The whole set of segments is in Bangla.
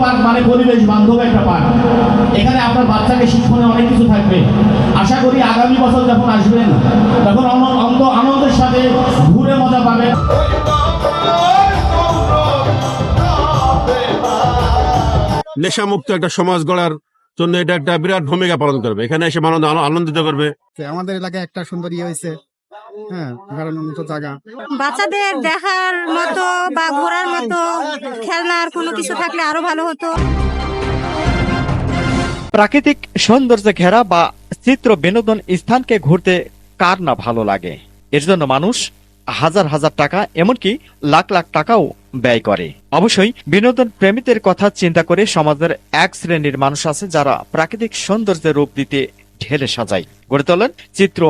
পার্ক মানে পরিবেশ বান্ধব একটা পার্ক এখানে আপনার বাচ্চাকে শিক্ষণে অনেক কিছু থাকবে। আশা করি আগামী বছর যখন আসবেন তখন অন- অন্ত আনন্দের সাথে ঘুরে মজা পাবেন। নেশামুক্ত একটা সমাজ গড়ার জন্য এটা একটা বিরাট ভূমিকা পালন করবে। এখানে এসে মানুষ আনো- আনন্দিত করবে। আমাদের এলাকায় একটা সুন্দর ইয়ে হয়েছে। হ্যাঁ বেড়ানোর মতো জায়গা। বাচ্চাদের দেখার মতো বা ঘোরার মতো খেলনার কোনো কিছু থাকলে আরও ভালো হতো। প্রাকৃতিক সৌন্দর্যে ঘেরা বা চিত্র বিনোদন স্থানকে ঘুরতে কার না ভালো লাগে? এর জন্য মানুষ হাজার হাজার টাকা এমনকি লাখ লাখ টাকাও ব্যয় করে। অবশ্যই বিনোদন প্রেমীদের কথা চিন্তা করে সমাজের এক শ্রেণির মানুষ আছে যারা প্রাকৃতিক সৌন্দর্যের রূপ দিতে ঢেলে সাজায়। গড়ে তোলেন চিত্র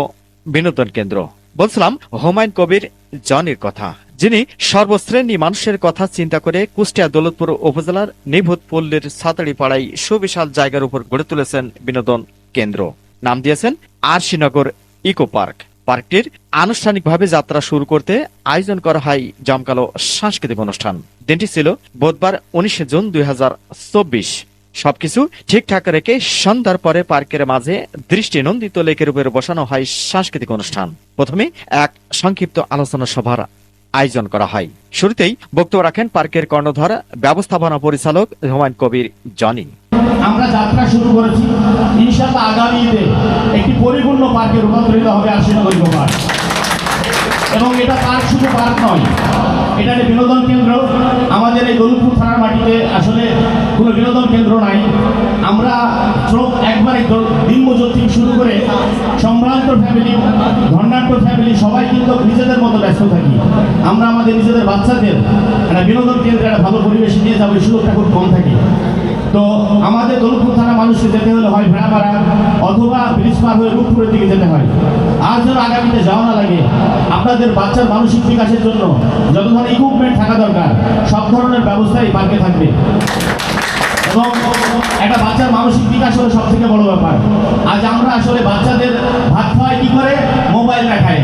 বিনোদন কেন্দ্র। বলছিলাম, হুমায়ুন কবির জনির কথা, যিনি সর্বশ্রেণী মানুষের কথা চিন্তা করে কুষ্টিয়া দৌলতপুর উপজেলার নিভূত পল্লীর সাতাড়ি পাড়ায় সুবিশাল জায়গার উপর গড়ে তুলেছেন বিনোদন কেন্দ্র। নাম দিয়েছেন আরশিনগর ইকো পার্ক। পার্কটির আনুষ্ঠানিকভাবে যাত্রা শুরু করতে আয়োজন করা হয় জমকালো সাংস্কৃতিক অনুষ্ঠান। দিনটি ছিল বুধবার উনিশে জুন দুই হাজার চব্বিশ। সবকিছু ঠিকঠাক রেখে সন্ধ্যার পরে পার্কের মাঝে দৃষ্টি নন্দিত লেকের উপরে বসানো হয় সাংস্কৃতিক অনুষ্ঠান। প্রথমে এক সংক্ষিপ্ত আলোচনা সভার আয়োজন করা হয়। শুরুতেই বক্তব্য রাখেন পার্কের কর্ণধার, ব্যবস্থাপনা পরিচালক হুমায়ুন কবির জনি। আমরা যাত্রা শুরু করেছি। ইনশাল্লাহ আগামী ঈদে একটি পরিপূর্ণ পার্কে রূপান্তরিত হবে আশিনগর পার্ক এবং এটা পার্ক শুধু পার্ক নয়, এটা বিনোদন কেন্দ্র। আমাদের এই দৌলতপুর থানার মাটিতে আসলে কোনো বিনোদন কেন্দ্র নাই আমরা শ্রম একবারে দ- দিনমজুর থেকে শুরু করে সম্ভ্রান্ত ফ্যামিলি ধর্নাঢ্য ফ্যামিলি সবাই কিন্তু নিজেদের মতো ব্যস্ত থাকি। আমরা আমাদের নিজেদের বাচ্চাদের বিনোদন কেন্দ্রে একটা ভালো পরিবেশে নিয়ে যাব, এই কম থাকে। তো আমাদের দৌলতপুর থানা মানুষকে যেতে হলে হয় ভেড়াপাড়া অথবা ব্রিজ পার হয়ে দিকে যেতে হয়। আর যেন যাওয়া না লাগে, আপনাদের বাচ্চার মানসিক বিকাশের জন্য যত ধরনের ইকুইপমেন্ট থাকা দরকার, সব ধরনের ব্যবস্থাই পার্কে থাকবে। এবং একটা বাচ্চার মানসিক বিকাশ হলো সব থেকে বড় ব্যাপার। আজ আমরা আসলে বাচ্চাদের ভাত খাওয়াই কি করে? মোবাইল না খায়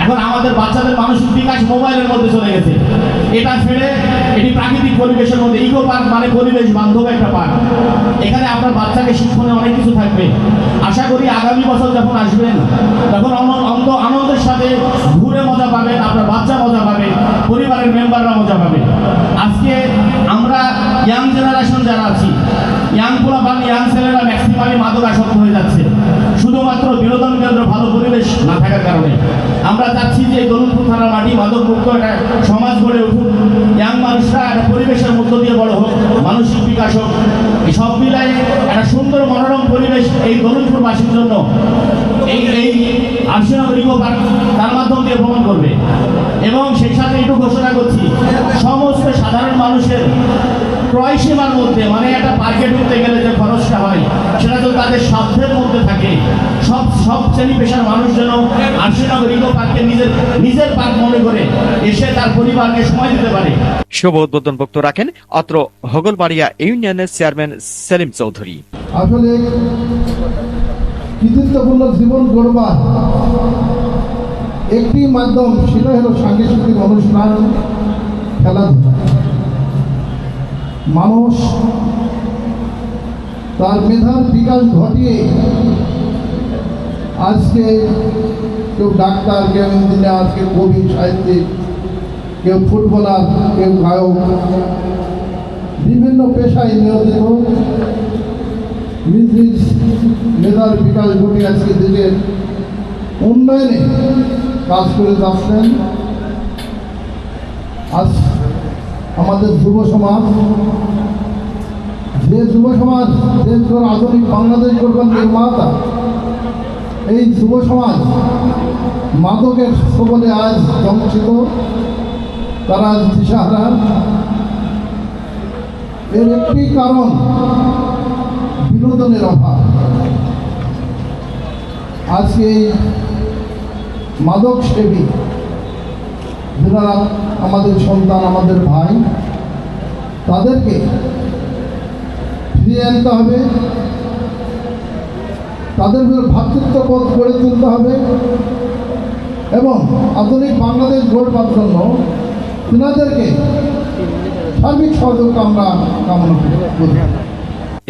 এখন আমাদের বাচ্চাদের মানসিক বিকাশ মোবাইলের মধ্যে চলে গেছে। এটা ফেলে এটি প্রাকৃতিক পরিবেশের মধ্যে ইকো পার্ক মানে পরিবেশ বান্ধব একটা পার্ক। এখানে আপনার বাচ্চাকে শিক্ষণে অনেক কিছু থাকবে। আশা করি আগামী বছর যখন আসবেন, তখন অন- অন্ত আনন্দের সাথে ঘুরে মজা পাবেন, আপনার বাচ্চা মজা পাবে, পরিবারের মেম্বাররা মজা পাবে। আজকে আমরা ইয়াং জেনারেশন যারা আছি ইয়াং পোলাপান ইয়াং ছেলেরা ম্যাক্সিমামই মাদক আসক্ত হয়ে যাচ্ছে। শুধুমাত্র বিনোদন কেন্দ্র ভালো পরিবেশ না থাকার কারণে। আমরা চাচ্ছি যে দৌলতপুর থানার মাটি মাদক মুক্ত একটা সমাজ গড়ে উঠুক। ইয়াং মানুষরা একটা পরিবেশের মধ্য দিয়ে বড় হোক মানসিক বিকাশ হোক। সব মিলাই একটা সুন্দর মনোরম পরিবেশ এই দৌলতপুরবাসীর জন্য এই এই আর্সেনাগর ইকো পার্ক তার মাধ্যম দিয়ে ভ্রমণ করবে। এবং সেই সাথে একটু ঘোষণা করছি, সমস্ত সাধারণ মানুষের ক্রয় সীমার মধ্যে মানে একটা পার্কে ঢুকতে গেলে যে খরচটা হয় সেটা তো তাদের সাধ্যের মধ্যে থাকে সব সব শ্রেণি পেশার মানুষ যেন আর্সেনাগর ইকো পার্কে নিজের নিজের পার্ক মনে করে এসে তার পরিবারকে সময় দিতে পারে। শুভ উদ্বোধন বক্তব্য রাখেন অত্র হগলবাড়িয়া ইউনিয়নের চেয়ারম্যান সেলিম চৌধুরী। আসলে কৃতিত্বপূর্ণ জীবন গড়বার একটি মাধ্যম সেটা হলো সাংস্কৃতিক অনুষ্ঠান খেলাধুলা। মানুষ, তার মেধার বিকাশ ঘটিয়ে আজকে কেউ ডাক্তার, কেউ ইঞ্জিনিয়ার কেউ কবি, সাহিত্যিক, কেউ ফুটবলার, কেউ গায়ক, বিভিন্ন পেশায় নিয়োজিত নিজ নিজ মেধার বিকাশ ঘটিয়ে আজকে দেশের উন্নয়নে কাজ করে যাচ্ছেন। আজ আমাদের যুব সমাজ, যে যুব সমাজ দেশ আধুনিক বাংলাদেশ গড়বার নির্মাতা, এই যুব সমাজ মাদকের সবলে আজ বঞ্চিত তারা আজ দিশাহারা। এর একটি কারণ বিনোদনের অভাব। আজকে এই মাদক সেবী যারা আমাদের সন্তান, আমাদের ভাই, তাদেরকে ফিরিয়ে আনতে হবে। তাদের ভিতরে ভ্রাতৃত্ববোধ গড়ে তুলতে হবে। এবং আধুনিক বাংলাদেশ গড়বার জন্য তিনাদেরকে সার্বিক সহযোগিতা আমরা কামনা করি।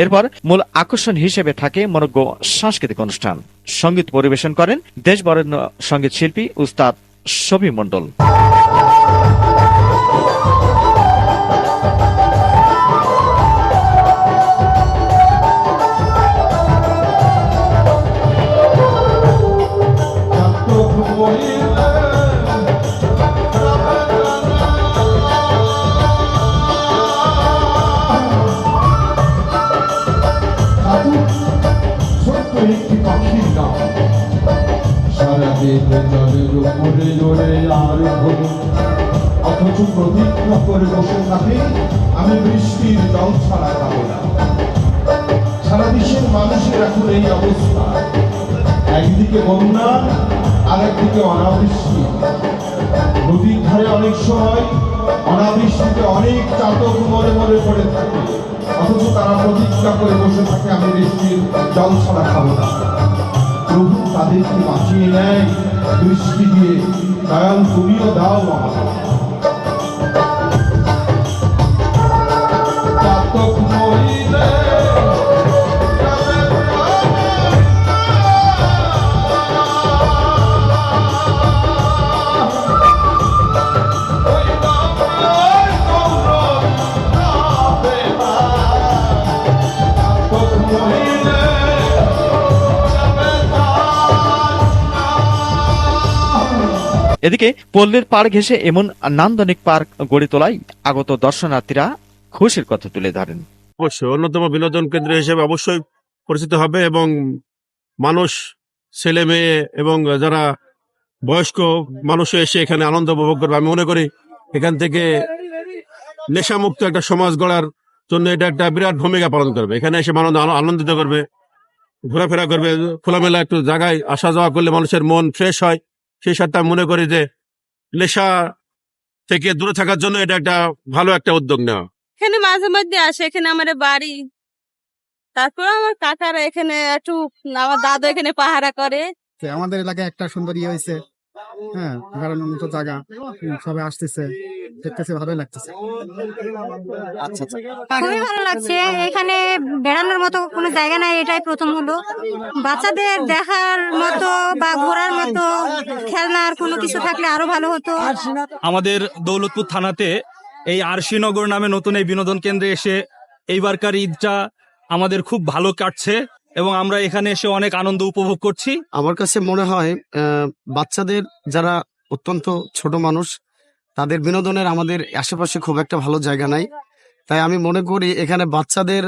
এরপর মূল আকর্ষণ হিসেবে থাকে মনোজ্ঞ সাংস্কৃতিক অনুষ্ঠান। সংগীত পরিবেশন করেন দেশ বরেণ্য সংগীত শিল্পী উস্তাদ শবি মণ্ডল। অথচ প্রতিজ্ঞা করে বসে থাকে আমি বৃষ্টির জল ছাড়া খাব না সারা দেশের মানুষের এখন এই অবস্থা একদিকে বন্যা আর একদিকে অনাবৃষ্টি নদীর ধারে অনেক সময় অনাবৃষ্টিতে অনেক চাতক মরে মরে পড়ে থাকে অথচ তারা প্রতিজ্ঞা করে বসে থাকে, আমি বৃষ্টির জল ছাড়া খাব না। প্রভু তাদেরকে বাঁচিয়ে নেয় দৃষ্টি দিয়ে দয়াল তুমিও দাও আমাকে এদিকে পল্লীর পাড় ঘেঁষে এমন নান্দনিক পার্ক গড়ে তোলায় আগত দর্শনার্থীরা খুশির কথা তুলে ধরেন। অবশ্যই, অন্যতম বিনোদন কেন্দ্র হিসেবে অবশ্যই পরিচিত হবে এবং মানুষ, ছেলে মেয়ে এবং যারা বয়স্ক মানুষ এসে এখানে আনন্দ উপভোগ করবে। আমি মনে করি এখান থেকে নেশামুক্ত একটা সমাজ গড়ার জন্য এটা একটা বিরাট ভূমিকা পালন করবে। এখানে এসে মানুষ আনো- আনন্দিত করবে, ঘোরাফেরা করবে, খোলামেলা একটু জায়গায় আসা যাওয়া করলে মানুষের মন ফ্রেশ হয়। সেই সাথে আমি মনে করি যে নেশা থেকে দূরে থাকার জন্য এটা একটা ভালো একটা উদ্যোগ নেওয়া। এখানে মাঝে মধ্যে আসে এখানে আমার বাড়ি। তারপর আমার কাকারা এখানে একটু আমার দাদু এখানে পাহারা করে। আমাদের এলাকায় একটা সুন্দর ইয়ে হয়েছে। হ্যাঁ বেড়ানোর মতো জায়গা। সবাই আসতেছে। দেখতেছে ভালোই লাগতেছে। আচ্ছা আচ্ছা। খুবই ভালো লাগছে। এখানে বেড়ানোর মতো কোনো জায়গা নাই এটাই প্রথম হলো। বাচ্চাদের দেখার মতো বা ঘোরার মতো খেলনার কোনো কিছু থাকলে আরও ভালো হতো। আমাদের দৌলতপুর থানাতে এই আরশিনগর নামে নতুন এই বিনোদন কেন্দ্রে এসে এইবারকার ঈদটা আমাদের খুব ভালো কাটছে। এবং আমরা এখানে এসে অনেক আনন্দ উপভোগ করছি। আমার কাছে মনে হয় বাচ্চাদের যারা অত্যন্ত ছোট মানুষ তাদের বিনোদনের আমাদের আশেপাশে খুব একটা ভালো জায়গা নাই। তাই আমি মনে করি এখানে বাচ্চাদের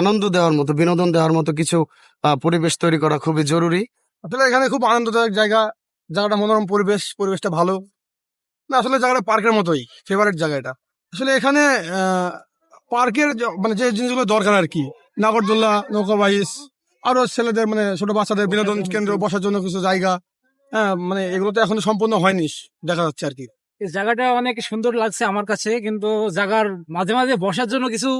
আনন্দ দেওয়ার মতো বিনোদন দেওয়ার মতো কিছু পরিবেশ তৈরি করা খুবই জরুরি। আসলে এখানে খুব আনন্দদায়ক জায়গা জায়গাটা মনোরম পরিবেশ পরিবেশটা ভালো। না আসলে জায়গাটা পার্কের মতোই ফেভারিট জায়গা এটা। আসলে এখানে পার্কের মানে যে জিনিসগুলো দরকার আর কি নাগরদোল্লা নৌকা বাইস আরও ছেলেদের মানে ছোট বাচ্চাদের বিনোদন কেন্দ্র বসার জন্য কিছু জায়গা। হ্যাঁ মানে এগুলো তো এখনও সম্পূর্ণ হয়নি দেখা যাচ্ছে আর কি। এই জায়গাটা অনেক সুন্দর লাগছে আমার কাছে কিন্তু জায়গার মাঝে মাঝে বসার জন্য কিছু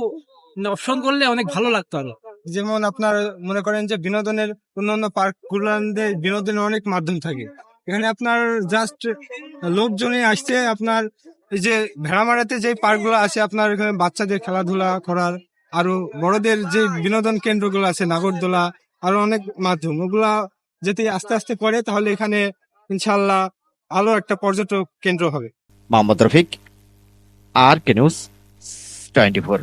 অপশন করলে অনেক ভালো লাগতো আরও। যেমন আপনার মনে করেন যে বিনোদনের অন্যান্য পার্ক গুলোতে বিনোদনের অনেক মাধ্যম থাকে। এখানে আপনার জাস্ট লোকজনে আসছে আপনার এই যে ভেড়ামারাতে যে পার্কগুলো আছে আপনার এখানে বাচ্চাদের খেলাধুলা করার আরও বড়দের যে বিনোদন কেন্দ্রগুলো আছে, নাগরদোলা, আরও অনেক মাধ্যম, ওগুলা যদি আস্তে আস্তে করে, তাহলে এখানে ইনশাল্লাহ আলো একটা পর্যটক কেন্দ্র হবে। Mohammad Rafiq R K news twenty four